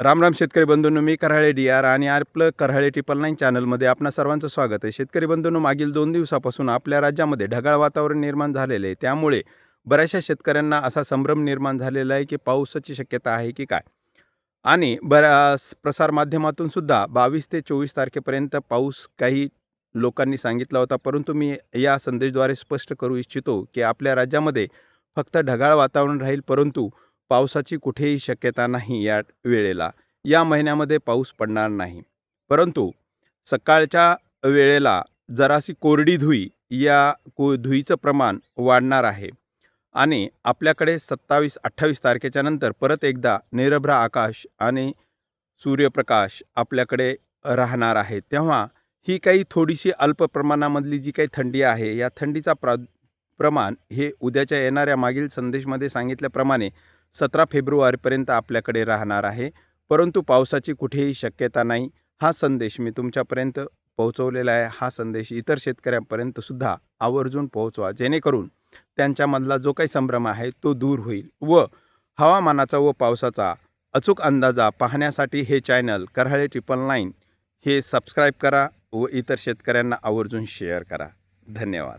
राम राम शेतकरी बंधूंनो मी Karhale D R आणि आपलं कऱ्हाळे ट्रिपल नाईन चॅनलमध्ये आपणा सर्वांचं स्वागत आहे. शेतकरी बंधूंनो मागील दोन दिवसापासून आपल्या राज्यामध्ये ढगाळ वातावरण निर्माण झालेलं आहे. त्यामुळे बऱ्याचशा शेतकऱ्यांना असा संभ्रम निर्माण झालेला आहे की पावसाची शक्यता आहे की काय? आणि बऱ्याच प्रसारमाध्यमातून सुद्धा बावीस ते चोवीस तारखेपर्यंत पाऊस काही लोकांनी सांगितला होता. परंतु मी या संदेशद्वारे स्पष्ट करू इच्छितो की आपल्या राज्यामध्ये फक्त ढगाळ वातावरण राहील परंतु पावसाची कुठेही शक्यता नाही या वेळेला. या महिन्यामध्ये पाऊस पडणार नाही. परंतु सकाळच्या वेळेला जराशी कोरडी धुई या को धुईचं प्रमाण वाढणार आहे. आणि आपल्याकडे सत्तावीस अठ्ठावीस तारखेच्या नंतर परत एकदा निरभ्र आकाश आणि सूर्यप्रकाश आपल्याकडे राहणार आहे. तेव्हा ही काही थोडीशी अल्प प्रमाणामधली जी काही थंडी आहे या थंडीचा प्रा प्रमाण हे उद्याच्या येणाऱ्या मागील संदेशमध्ये सांगितल्याप्रमाणे सतरा फेब्रुवारीपर्यंत आपल्याकडे राहणार आहे. परंतु पावसाची कुठेही शक्यता नाही. हा संदेश मी तुमच्यापर्यंत पोहोचवलेला आहे. हा संदेश इतर शेतकऱ्यांपर्यंत सुद्धा आवर्जून पोहोचवा. जेणेकरून त्यांच्यामधला जो काही संभ्रम आहे तो दूर होईल व हवामानाचा व पावसाचा अचूक अंदाजा पाहण्यासाठी हे चॅनल कऱ्हाळे ट्रिपल नाईन हे सबस्क्राईब करा व इतर शेतकऱ्यांना आवर्जून शेअर करा. धन्यवाद.